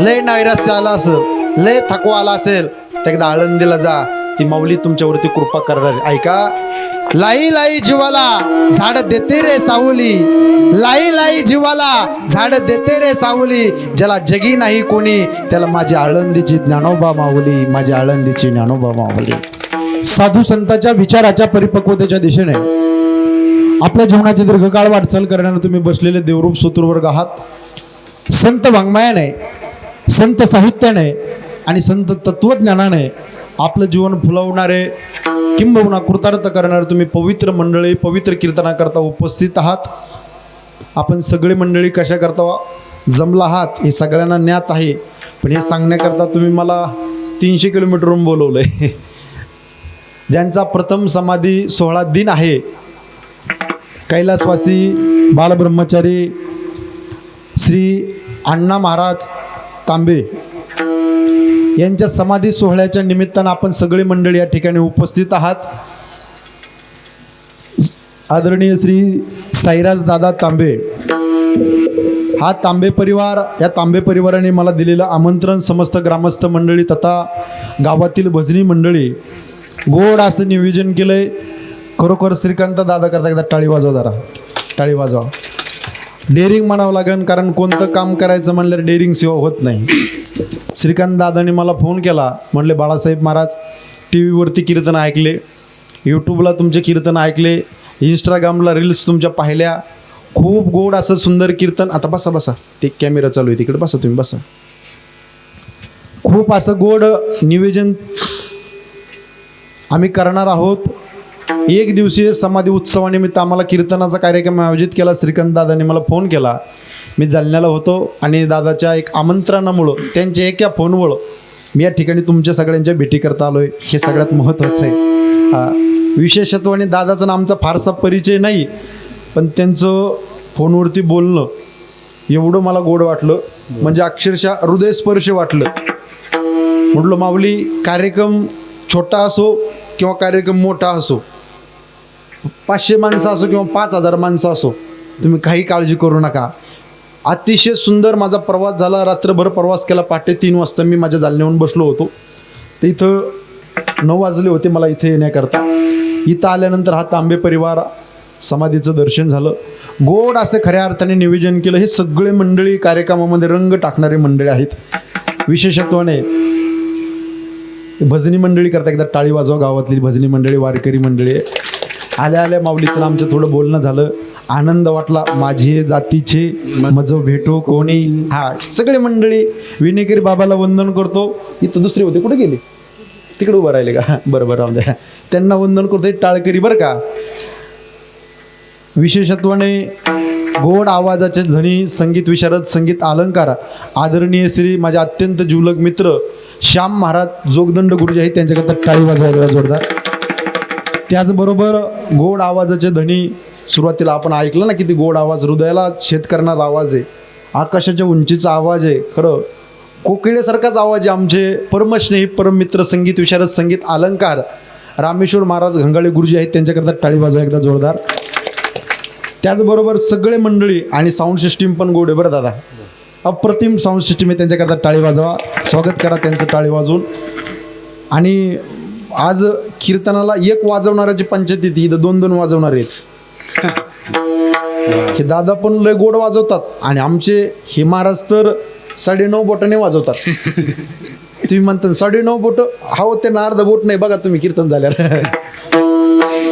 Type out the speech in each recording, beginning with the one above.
लय नैराश्य आला असेल लय थकवा आला असेल तर एकदा आळंदीला जा. ती माऊली तुमच्यावरती कृपा करणार ऐका. लाई लाई जीवाला झाड देते रे सावली. लाई लाई जीवाला झाड देते रे सावली. ज्याला जगी नाही कोणी त्याला माझी आळंदीची ज्ञानोबा माऊली माझी आळंदीची ज्ञानोबा माऊली. साधू संतांच्या विचाराच्या परिपक्वतेच्या दिशेने. आपल्या जीवनाची दीर्घकाळ वाटचाल करण्यानं तुम्ही बसलेले देवरूप सूत्रवर्ग आहात. संत वाङ्मयाने संत साहित्याने आणि संत तत्वज्ञानाने आपलं जीवन फुलवणारे किंबहुना कृतार्थ करणारे तुम्ही पवित्र मंडळी पवित्र कीर्तनाकरता उपस्थित आहात. आपण सगळी मंडळी कशा करता? जमला आहात? हे सगळ्यांना ज्ञात आहे. पण हे सांगण्याकरता तुम्ही मला तीनशे किलोमीटरहून आहे ज्यांचा प्रथम समाधी सोहळा दिन आहे कैलासवासी बालब्रह्मचारी श्री अण्णा महाराज तांबे यांच्या समाधी सोहळ्याच्या निमित्तानं आपण सगळी मंडळी या ठिकाणी उपस्थित आहात. आदरणीय श्री साईराज दादा तांबे हा तांबे परिवार या तांबे परिवाराने मला दिलेलं आमंत्रण समस्त ग्रामस्थ मंडळी तथा गावातील भजनी मंडळी गोड असं नियोजन केलंय. खरोखर श्रीकांत दादा करता एकदा टाळी वाजवा जरा टाळी वाजवा. डेअरिंग म्हणावं लागेल कारण कोणतं काम करायचं म्हणलं डेअरिंग सेवा होत नाही. श्रीकांत दादाने मला फोन केला म्हणले बाळासाहेब महाराज टी व्हीवरती कीर्तन ऐकले यूट्यूबला तुमचे कीर्तन ऐकले इंस्टाग्रामला रील्स तुमच्या पाहिल्या खूप गोड असं सुंदर कीर्तन. आता बसा बसा ते कॅमेरा चालू आहे तिकडे बसा तुम्ही बसा. खूप असं गोड निवेदन आम्ही करणार आहोत. एक दिवसीय समाधी उत्सवानिमित्त आम्हाला कीर्तनाचा कार्यक्रम आयोजित केला. श्रीकांत दादाने मला फोन केला. मी जालन्याला होतो आणि दादाच्या एक आमंत्रणामुळं त्यांच्या एका फोनमुळं मी या ठिकाणी तुमच्या सगळ्यांच्या भेटी करता आहे हे सगळ्यात महत्त्वाचं आहे. हा, विशेषत्वाने दादाचा आमचा फारसा परिचय नाही पण त्यांचं फोनवरती बोलणं एवढं मला गोड वाटलं. म्हणजे अक्षरशः हृदयस्पर्श वाटलं. म्हटलं माऊली कार्यक्रम छोटा असो किंवा कार्यक्रम मोठा असो पाचशे माणसं असो किंवा पाच हजार माणसं असो तुम्ही काही काळजी करू नका. अतिशय सुंदर माझा प्रवास झाला. रात्रभर प्रवास केला. पहाटे तीन वाजता मी माझ्या जालन्याहून बसलो होतो. तर इथं नऊ वाजले होते मला इथे येण्याकरता. इथं आल्यानंतर हा तांबे परिवार समाधीचं दर्शन झालं. गोड असं खऱ्या अर्थाने नियोजन केलं. हे सगळे मंडळी कार्यक्रमामध्ये रंग टाकणारे मंडळी आहेत. विशेषत्वाने भजनी मंडळी करता एकदा टाळी वाजवा गावातली भजनी मंडळी वारकरी मंडळी. आहे. आल्या आल्या माऊलीचं आमचं थोडं बोलणं झालं. आनंद वाटला. माझे जातीचे मजो भेटो कोणी? हा सगळे मंडळी विनेकरी बाबाला वंदन करतो. इथं दुसरे होते. कुठे गेले? तिकडे उभं राहिले का? बरोबर राहून राहू द्या. त्यांना वंदन करतो. टाळकरी बरं का? विशेषत्वाने गोड आवाजाचे ध्वनी संगीत विशारद संगीत अलंकार. आदरणीय श्री माझे अत्यंत जीवलग मित्र श्याम महाराज जोगदंड गुरुजी आहेत. त्यांच्याकरता टाळी वाजवायला जोरदार. त्याचबरोबर गोड आवाजाचे ध्वनी सुरुवातीला आपण ऐकलं ना किती गोड आवाज हृदयाला छेद करणारा आवाज आहे. आकाशाच्या उंचीचा आवाज आहे खरं. कोकिळेसारखाच आवाज आहे आमचे. परमस्नेही परममित्र संगीत विशारद संगीत अलंकार. रामेश्वर महाराज घंगाळे गुरुजी आहेत त्यांच्याकरता टाळी वाजवा एकदा जोरदार. त्याचबरोबर सगळे मंडळी आणि साऊंड सिस्टीम पण गोड आहे बरं दादा. अप्रतिम साऊंड सिस्टीम आहे त्यांच्याकरता टाळी वाजवा. स्वागत करा त्यांचं टाळी वाजवून. आणि आज कीर्तनाला एक वाजवणाऱ्याची पंचायत येते इथं दोन दोन वाजवणारे आहेत. हे दादा पण लय गोड वाजवतात. आणि आमचे हे महाराज तर साडेनऊ बोटाने वाजवतात. तुम्ही म्हणता साडेनऊ बोट? हा ते ना अर्ध बोट नाही. बघा तुम्ही कीर्तन झाल्यावर.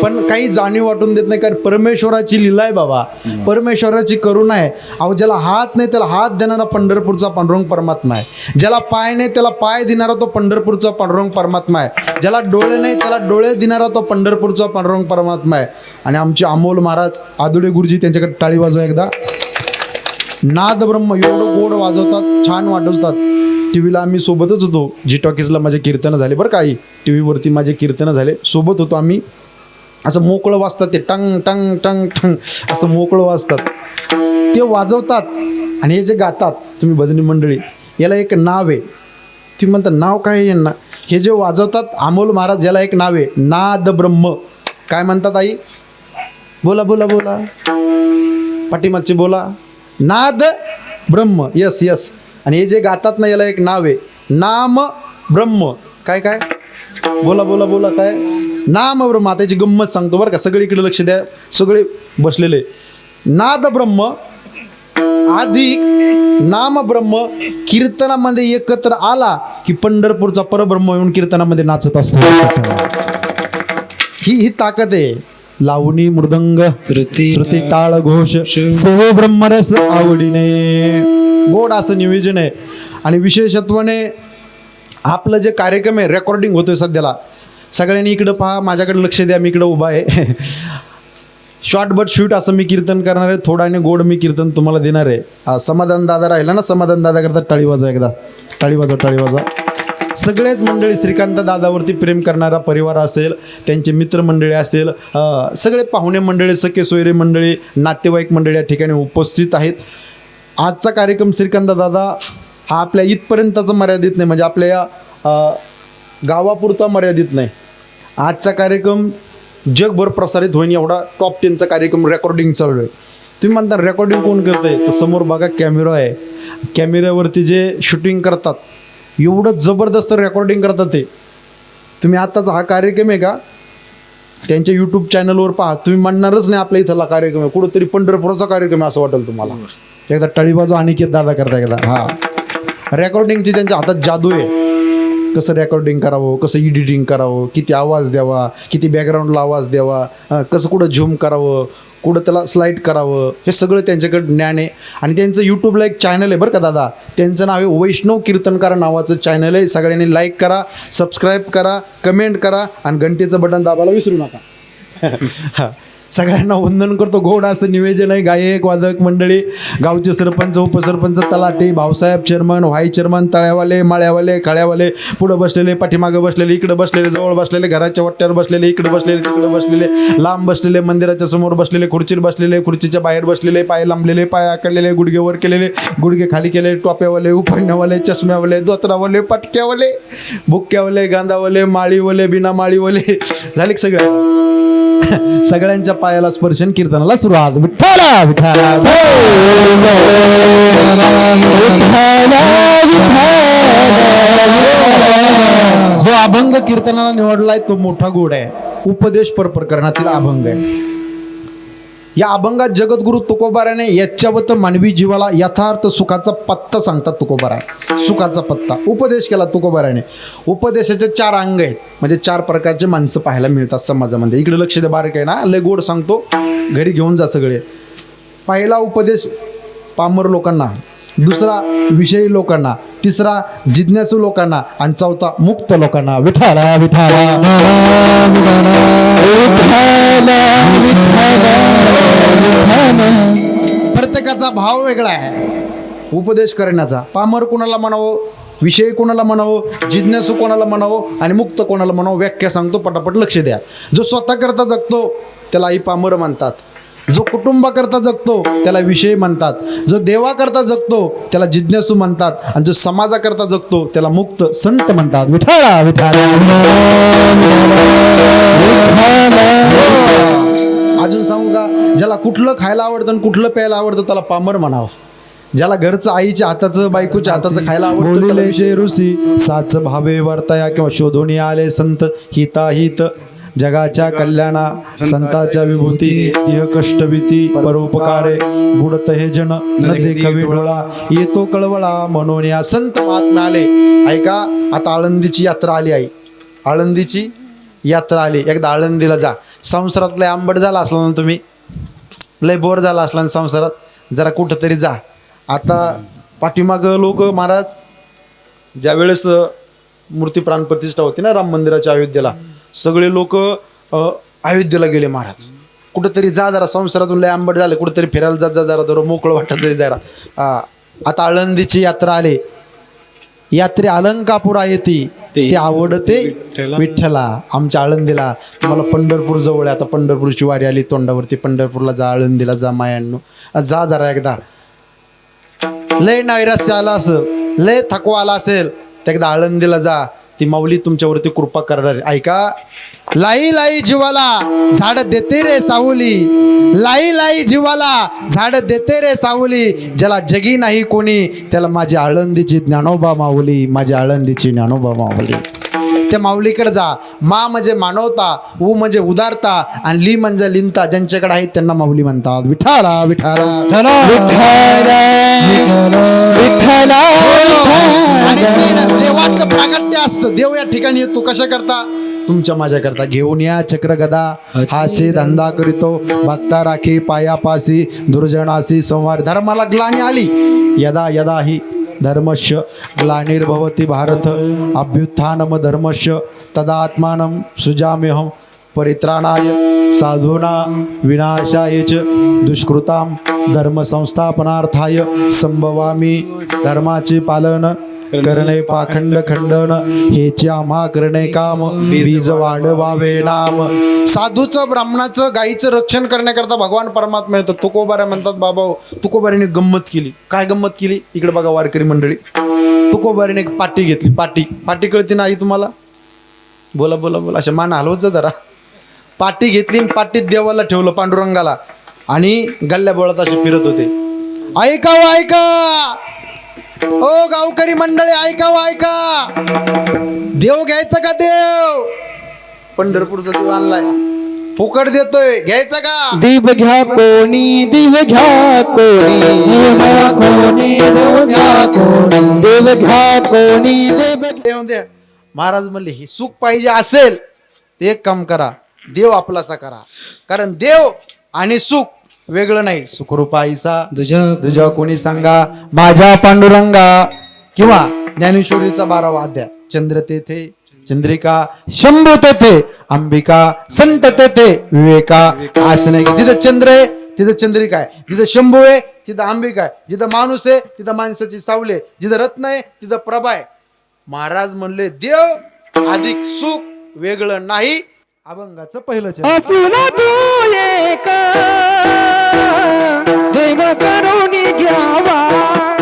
पण काही जाणीव वाटून देत नाही कारण परमेश्वराची लीला आहे बाबा. परमेश्वराची करुणा आहे. अहो ज्याला हात नाही त्याला हात देणारा पंढरपूरचा पांडुरंग परमात्मा आहे. ज्याला पाय नाही त्याला पाय देणारा तो पंढरपूरचा पांडुरंग परमात्मा आहे. ज्याला डोळे नाही त्याला डोळे देणारा तो पंढरपूरचा पांडुरंग परमात्मा आहे. आणि आमचे अमोल महाराज आदुडे गुरुजी त्यांच्याकडे टाळी वाजवा एकदा. नाद ब्रह्म एवढं गोड वाजवतात छान वाटवतात टी व्हीला आम्ही सोबतच होतो. जी टॉकीजला माझे कीर्तनं झाले. बरं काही टी व्हीवरती माझे कीर्तनं झाले. सोबत होतो आम्ही. असं मोकळं वाजतात ते टंग टंग टंग टंग असं मोकळं वाजतात. ते वाजवतात आणि हे जे गातात तुम्ही भजनी मंडळी याला एक नाव आहे. तुम्ही म्हणता नाव काय आहे यांना? हे जे वाजवतात अमोल महाराज याला एक नाव आहे नाद ब्रह्म काय म्हणतात आई? बोला बोला बोला. पाठीमागचे बोला. नाद ब्रह्म यस यस आणि हे जे गातात ना याला एक नाव आहे. नाम ब्रह्म काय काय? बोला बोला बोला काय? नाम ब्रह्म आता याची गंमत सांगतो बरं का. सगळीकडे लक्ष द्या. सगळे बसलेले. नाद ब्रह्म अधिक नाम ब्रह्म कीर्तनामध्ये एकत्र आला की पंढरपूरचा परब्रह्म येऊन कीर्तनामध्ये नाचत असतो. ही ही ताकद आहे. लावणी मृदंग श्रुती टाळ घोष सेव ब्रह्मरस आवडीने. गोड असं नियोजन आहे. आणि विशेषत्वाने आपलं जे कार्यक्रम आहे रेकॉर्डिंग होतोय सध्याला सगळ्यांनी इकडं पहा माझ्याकडे लक्ष द्या मी इकडं उभा आहे. शॉर्ट बट शूट असं मी कीर्तन करणार आहे थोडं आणि गोड मी कीर्तन तुम्हाला देणार आहे. हा, समाधान दादा राहिला ना समाधान दादा करता टाळी वाजवा एकदा. टाळी वाजवा टाळी वाजवा. सगळेच मंडळी श्रीकांत दादावरती प्रेम करणारा परिवार असेल त्यांचे मित्रमंडळी असेल सगळे पाहुणे मंडळी सखे सोयरे मंडळी नातेवाईक मंडळी या ठिकाणी उपस्थित आहेत. आजचा कार्यक्रम श्रीकांत दादा हा आपल्या इथपर्यंतच मर्यादित नाही म्हणजे आपल्या या गावापुरता मर्यादित नाही. आजचा कार्यक्रम जगभर प्रसारित होईन एवढा टॉप टेनचा कार्यक्रम रेकॉर्डिंग चालू आहे. तुम्ही म्हणता रेकॉर्डिंग कोण करतंय? तर समोर बघा कॅमेरा आहे. कॅमेऱ्यावरती जे शूटिंग करतात एवढं जबरदस्त रेकॉर्डिंग करतात ते. तुम्ही आत्ताच हा कार्यक्रम आहे का? त्यांच्या यूट्यूब चॅनलवर पहा. तुम्ही म्हणणारच नाही आपल्या इथला कार्यक्रम आहे. कुठंतरी पंढरपुराचा कार्यक्रम आहे असं वाटेल तुम्हाला. एकदा टळीबाजू अनिकेत दादा करता एकदा. हा. रेकॉर्डिंगची त्यांच्या हातात जादू आहे. कसं रेकॉर्डिंग करावं कसं एडिटिंग करावं किती आवाज द्यावा किती बॅकग्राऊंडला आवाज द्यावा कसं कुठं झूम करावं कुठं त्याला स्लाईड करावं हे सगळं त्यांच्याकडे ज्ञान आहे. आणि त्यांचं यूट्यूबला एक चॅनल आहे बरं का दादा. त्यांचं नाव आहे वैष्णव कीर्तनकार नावाचं चॅनल आहे. सगळ्यांनी लाईक करा सबस्क्राईब करा कमेंट करा आणि घंटेचं बटन दाबायला विसरू नका. हां. सगळ्यांना वंदन करतो. गोड असं निवेदन आहे. गायक वादक मंडळी गावचे सरपंच उपसरपंच तलाटे भाऊसाहेब चेअरमन व्हाई चेअरमन तळ्यावाले माळ्यावाले काळ्यावाले पुढं बसलेले पाठीमागं बसलेले इकडे बसलेले जवळ बसलेले घराच्या वट्ट्यावर बसलेले इकडे बसलेले तिकडे बसलेले लांब बसलेले मंदिराच्या समोर बसलेले खुर्चीवर बसलेले खुर्चीच्या बाहेर बसलेले पाय लांबलेले पाय आकडलेले गुडघे वर केलेले गुडघे खाली केले टोप्यावाले उपरण्यावाले चष्म्यावाले दोतरावाले पटक्यावाले भुक्क्यावाले गांधावाले माळीवाले बिना माळीवाले झाले सगळ्या सगळं? सगळ्यांच्या पायाला स्पर्शन कीर्तनाला सुरुवात. विठ्ठला विठ्ठला जो अभंग कीर्तनाला निवडलाय तो मोठा गोड आहे. उपदेश पर प्रकरणातील अभंग आहे. या अभंगात जगद्गुरु तुकोबाराने याच्यावत मानवी जीवाला यथार्थ सुखाचा पत्ता सांगतात तुकोबारा सुखाचा पत्ता. उपदेश केला तुकोबाराने. उपदेशाचे चार अंग आहेत. म्हणजे चार प्रकारचे माणसं पाहायला मिळतात समाजामध्ये. इकडे लक्ष द्या बारीक आहे ना? लय गोड सांगतो. घरी घेऊन जा सगळे. पहिला उपदेश पामर लोकांना. दुसरा विषयी लोकांना तिसरा जिज्ञासू लोकांना आणि चौथा मुक्त लोकांना. विठाला विठाला प्रत्येकाचा भाव वेगळा आहे. उपदेश करण्याचा. पामर कोणाला म्हणावं? विषय कोणाला म्हणावं? जिज्ञासू कोणाला म्हणावं? आणि मुक्त कोणाला म्हणावं? व्याख्या सांगतो पटापट लक्ष द्या. जो स्वतः करता जगतो त्याला आई पामर म्हणतात. जो कुटुंबाकरता जगतो त्याला विषय म्हणतात. जो देवाकरता जगतो त्याला जिज्ञासू म्हणतात. आणि जो समाजाकरता जगतो त्याला मुक्त संत म्हणतात. विठाळा विठाळा. अजून सांगू का? ज्याला कुठलं खायला आवडतं आणि कुठलं प्यायला आवडतं त्याला पामर म्हणावं. ज्याला घरचं आईच्या हाताचं बायकोच्या हाताचं खायला आवडतं ऋषी. साच भावे वर्तया किंवा शोधून आले संत हिताहित. जगाच्या कल्याणा संताच्या विभूती इह कष्टभीती परोपकारे बुडत हे जन वळा येतो कळवळा म्हणून या संत महात्मा आले ऐका आता आळंदीची यात्रा आली आई. आळंदीची यात्रा आली. एकदा आळंदीला जा. संसारात लय आंबट झाला असला ना तुम्ही. लय बोर झाला असला ना संसारात. जरा कुठंतरी जा. आता पाठीमागं लोक महाराज ज्यावेळेस मूर्ती प्राणप्रतिष्ठा होती ना राम मंदिराच्या अयोध्येला सगळे लोक अयोध्येला गेले महाराज. कुठंतरी जा जरा संसारातून लय आंबट झाले कुठंतरी फिरायला जा जा जरा जरा मोकळं वाटत जरा. आता आळंदीची यात्रा आली. यात्रे अलंकापूर आहे ती ते आवडते विठ्ठला. आमच्या आळंदीला. तुम्हाला पंढरपूर जवळ आता पंढरपूरची वारी आली तोंडावरती पंढरपूरला जा आळंदीला जा मायांनो. जा जरा एकदा. लय नैराश्य आला असेल लय थकवा आला असेल तर एकदा आळंदीला जा. ती माऊली तुमच्यावरती कृपा करणार ऐका. लाई लाई जीवाला झाड देते रे सावली. लाई लाई जीवाला झाड देते रे सावली. ज्याला जगी नाही कोणी त्याला माझी आळंदीची ज्ञानोबा माऊली माझी आळंदीची ज्ञानोबा माऊली. त्या माऊलीकडे जा. मा म्हणजे मानवता उ म्हणजे उदारता आणि ली म्हणजे लिनता ज्यांच्याकडे आहेत त्यांना माऊली म्हणतात. विठाला विठाला ते ना, प्रागट्य असतं. देव या ठिकाणी येतो. कशा करता? तुमच्या माझ्या करता घेऊन या चक्र गदा हाचे धंदा करीतो. भक्ता राखी पायापासी दुर्जनासी संवार. धर्माला ग्लानी आली. यदा यदा ही धर्मस्य ग्लानिर्भवती भारत. अभ्युत्थानम धर्मस्य तदा आत्मानं सुजाम्यहं परित्राणाय साधूना विनाशाय च दुष्कृतां धर्मसंस्थापनार्थाय संभवामी. धर्माचे पालन करणे पाखंड खंडन हेच्या आम्हा करणे काम बीज वाढवावे नाम साधूचं ब्राह्मणाचं गायीचं रक्षण करण्याकरता भगवान परमात्मा येतात. तुकोबाऱ्या म्हणतात बाबा तुकोबारीने गंमत केली. काय गंमत केली? इकडे बघा वारकरी मंडळी. तुकोबारीने एक पाटी घेतली. पाटी. पाटी कळती नाही तुम्हाला? बोला बोला बोला. अशा मान हलवत जा जरा. पाटी घेतली आणि पाटीत देवाला ठेवलं पांडुरंगाला. आणि गल्ल्या बोळात असे फिरत होते. ऐका हो, ऐका! ओ गावकरी मंडळी ऐका हो, ऐका. देव घ्यायचा का देव? पंढरपूरचा देव आणलाय. फुकट देतोय घ्यायचा का? दीप घ्या कोणी दिव घ्या कोणी दिव घ्या कोणी देव घ्या कोणी देव घ्या कोणी देव देव द्या महाराज म्हणले हे सुख पाहिजे असेल ते एक काम करा. देव आपलासा करा. कारण देव आणि सुख वेगळं नाही. सुखरूपाईसा तुझ्या तुझ्या कोणी सांगा माझ्या पांडुरंगा. किंवा ज्ञानेश्वरीचा बारावा अध्याय. चंद्र तेथे चंद्रिका शंभू तेथे अंबिका संत तेथे विवेका असं नाही की तिथं चंद्र आहे तिथं चंद्रिका आहे. जिथं शंभू आहे तिथं अंबिका आहे. जिथं माणूस आहे तिथं माणसाची सावले जिथं रत्न आहे तिथं प्रभा आहे. महाराज म्हणले देव अधिक सुख वेगळं नाही. अभंगाचं पहिलं चरण आपुला तू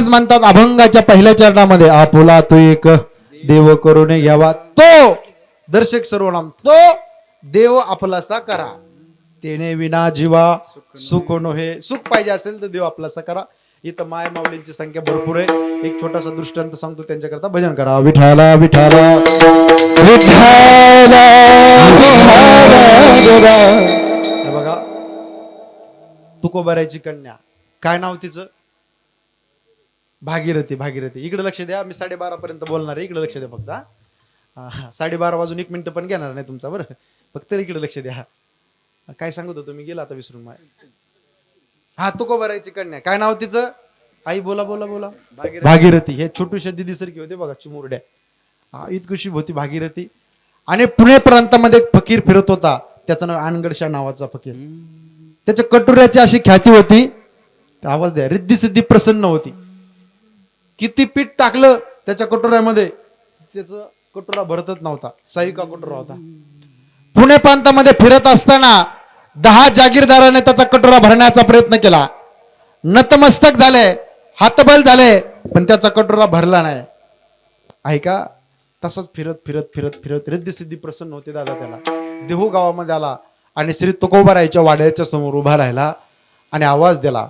महाराज म्हणतात अभंगाच्या पहिल्या चरणामध्ये आपुला तो एक देव करून घ्यावा तो दर्शक सर्वनाम तो देव आपलासा करा. तेने विना जीवा सुख नोहे. सुख पाहिजे असेल तर देव आपलासा करा. इथं माय माऊलींची संख्या भरपूर आहे. एक छोटासा दृष्टांत सांगतो त्यांच्याकरता भजन करा. विठाला विठाला विठाला बघा तुकोबाऱ्याची कन्या. काय नाव तिचं? भागीरथी भागीरथी. इकडे लक्ष द्या मी साडेबारा पर्यंत बोलणार आहे. इकडे लक्ष द्या फक्त हा. साडेबारा वाजून एक मिनिट पण घेणार नाही तुमचा बरं. फक्त इकडे लक्ष द्या. काय सांगत होतो मी गेला आता विसरून माय. हा तुकोबारायची कन्या. काय नाव तिचं? आई बोला बोला बोला. भागीरथी. हे छोटूशा दिदी सारखी होते बघा चिमुरड्या. हा इतकुशी होती भागीरथी. आणि पुणे प्रांतामध्ये एक फकीर फिरत होता. त्याचं नाव अनगडशा नावाचा फकीर. त्याच्या कटोऱ्याची अशी ख्याती होती. आवाज द्या. रिद्धी सिद्धी प्रसन्न होती. किती पीठ टाकलं त्याच्या कटोऱ्यामध्ये? त्याचं कटोरा भरतच नव्हता. साईका कटोरा होता. पुणे प्रांतामध्ये फिरत असताना दहा जागीरदाराने त्याचा कटोरा भरण्याचा प्रयत्न केला. नतमस्तक झाले हातबल झाले पण त्याचा कटोरा भरला नाही. ऐका तसंच फिरत फिरत फिरत फिरत रिद्धसिद्धी प्रसन्न होते दादा त्याला. देहू गावामध्ये आला आणि श्री तुकोबारायच्या वाड्याच्या समोर उभा राहिला आणि आवाज दिला.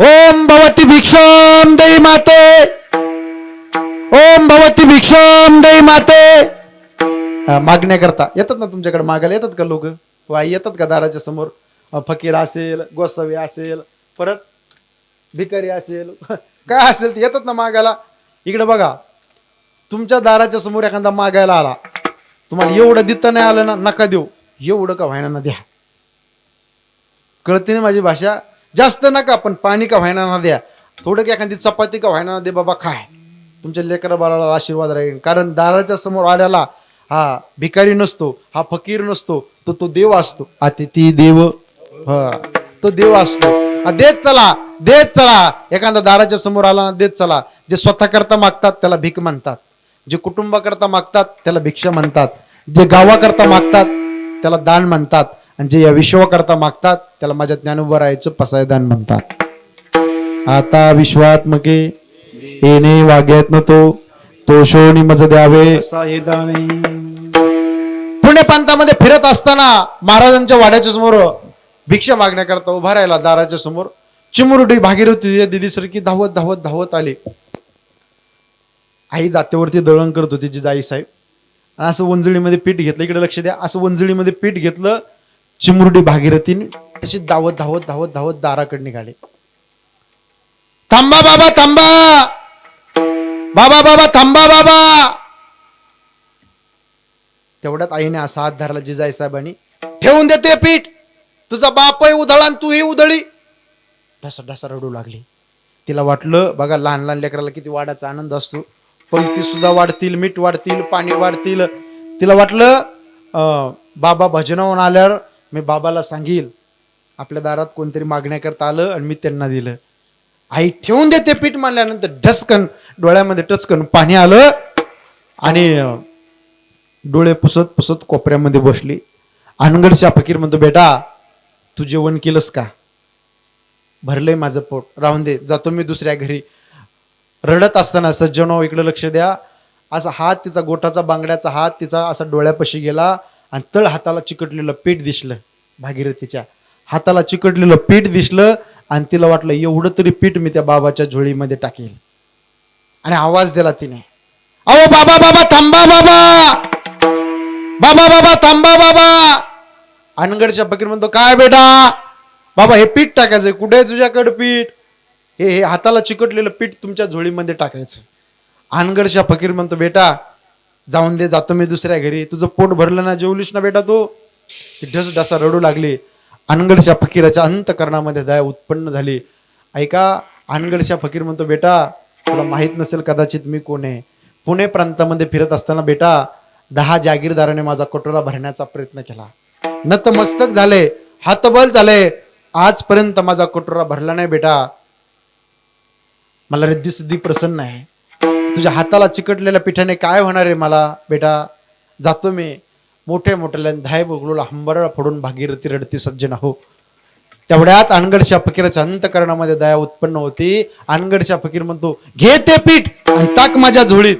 ओम भवती भिक्षाम देई माते। ओम भवती भिक्षाम देई माते। मागण्याकरता मागण्या करता. येतात ना तुमच्याकडे मागायला? येतात का लोक? वाई येतात का दाराच्या समोर? फकीर असेल गोसावी असेल परत भिकारी असेल काय असेल ते येतात ना मागायला? इकडे बघा. तुमच्या दाराच्या समोर एखादा मागायला आला. तुम्हाला एवढं देता नाही आलं ना नका देऊ. एवढं का व्हायना ना द्या. कळते ना माझी भाषा? जास्त नका पण पाणी का व्हायना ना द्या. थोडं की एखादी चपाती का व्हायना ना दे बाबा खाय तुमच्या लेकरा बाळाला आशीर्वाद राहील कारण दाराच्या समोर आल्याला हा भिकारी नसतो हा फकीर नसतो तो तो देव असतो. अतिथी देव. हा तो देव असतो. देत चला देत चला. एखादा दाराच्या समोर आला ना देत चला. जे स्वतः करता मागतात त्याला भीक म्हणतात. जे कुटुंबाकरता मागतात त्याला भिक्षा म्हणतात. जे गावाकरता मागतात त्याला दान म्हणतात. आणि जे या विश्वाकरता मागतात त्याला माझ्या ज्ञानोबरायचं पसायदान म्हणतात. आता विश्वात्मके येणे वाग्यात तो तो शोनी मज द्यावे. पुणे प्रांतामध्ये फिरत असताना महाराजांच्या वाड्याच्या समोर भिक्षा मागण्याकरता उभा राहिला दाराच्या समोर. चिमुरडी भागीरथी दिदी सारखी धावत धावत धावत आली. आई जात्यावरती दळण करत होती जिजाई साहेब आणि असं वंजळीमध्ये पीठ घेतलं. इकडे लक्ष द्या. असं वंजळीमध्ये पीठ घेतलं. चिमुरडी भागीरथीने तशी धावत धावत धावत धावत दाराकडे निघाले. थांबा बाबा थांबा. बाबा बाबा थांबा बाबा. तेवढ्यात आईने असा हात धरला जिजाई साहेबांनी ठेवून देते पीठ. तुझा बापही उधळा आणि तूही उधळी. ढसा ढसा रडू लागली. तिला वाटलं बघा लहान लहान लेकराला किती वाढायचा आनंद असतो. पंक्ती सुद्धा वाढतील मीठ वाढतील पाणी वाढतील. तिला वाटलं बाबा भजनावून आल्यावर मी बाबाला सांगील आपल्या दारात कोणतरी मागण्याकरता आलं आणि मी त्यांना दिलं. आई ठेवून देते पीठ मानल्यानंतर ढसकन डोळ्यामध्ये टचकन पाणी आलं आणि डोळे पुसत पुसत कोपऱ्यामध्ये बसली. अनगडच्या फकीर म्हणतो बेटा तू जेवण केलंस का? भरलंय माझं पोट. राहून दे जातो मी दुसऱ्या घरी. रडत असताना सज्जनो हो, इकडे लक्ष द्या. असा हात तिचा गोठाचा बांगड्याचा हात तिचा असा डोळ्यापाशी गेला. आणि तळ हाताला चिकटलेलं पीठ दिसलं भागीरथीच्या. हाताला चिकटलेलं पीठ दिसलं आणि तिला वाटलं एवढं तरी पीठ मी त्या बाबाच्या झोळीमध्ये टाकेल. आणि आवाज दिला तिने अहो बाबा बाबा थांबा बाबा. बाबा बाबा थांबा बाबा. अनगडच्या फकीर म्हणतो काय बेटा? बाबा हे पीठ टाकायचं कुठे तुझ्याकडे पीठ? हे हे हाताला चिकटलेलं पीठ तुमच्या झोळीमध्ये टाकायचं अनगडच्या फकीर म्हणतो बेटा जाऊन दे जातो मी दुसऱ्या घरी. तुझं पोट भरलं ना जेवलीस ना बेटा तू? ती ढस ढसा रडू लागली. अनगडच्या फकीराच्या अंतकरणामध्ये दया उत्पन्न झाली. ऐका अनगडच्या फकीर म्हणतो बेटा तुला माहीत नसेल कदाचित मी कोण आहे. पुणे प्रांतामध्ये फिरत असताना बेटा दहा जागीरदाराने माझा कटोरा भरण्याचा प्रयत्न केला. नतमस्तक झाले हातबल झाले. आजपर्यंत माझा कटोरा भरला नाही बेटा. मला रिद्धी सिद्धी प्रसन्न आहे. तुझ्या हाताला चिकटलेल्या पिठाने काय होणार आहे मला? बेटा जातो मी. मोठ्या मोठ्या धाय बगलूला हंबरळा फोडून भागीरथी रडती सज्जन हो तेवढ्यात अनगडच्या फकीराच्या अंतकरणामध्ये दया उत्पन्न होती. अनगडच्या फकीर म्हणतो घे ते पीठ आणि टाक माझ्या झोळीत.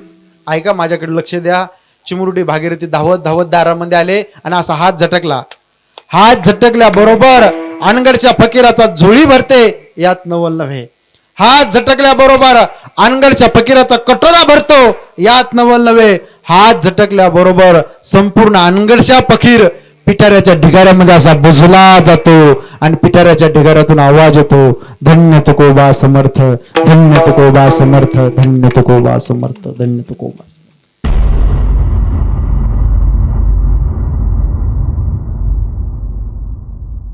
ऐका माझ्याकडे लक्ष द्या. चिमुरडी भागीरथी धावत धावत दारामध्ये आले आणि असा हात झटकला. हात झटकल्या बरोबर अनगडच्या फकीराचा झोळी भरते यात नवल नव्हे. हात झटकल्या बरोबर अनगडच्या फकीराचा कटोरा भरतो. यात नवल नव्हे हात झटकल्या बरोबर संपूर्ण अनगडच्या फकीर पिटाऱ्याच्या ढिगाऱ्यामध्ये असा बुजला जातो आणि पिटाऱ्याच्या ढिगाऱ्यातून आवाज येतो. धन्य तुकोबा समर्थ धन्य तुकोबा समर्थ धन्य तुकोबा समर्थ धन्य तुकोबा समर्थ.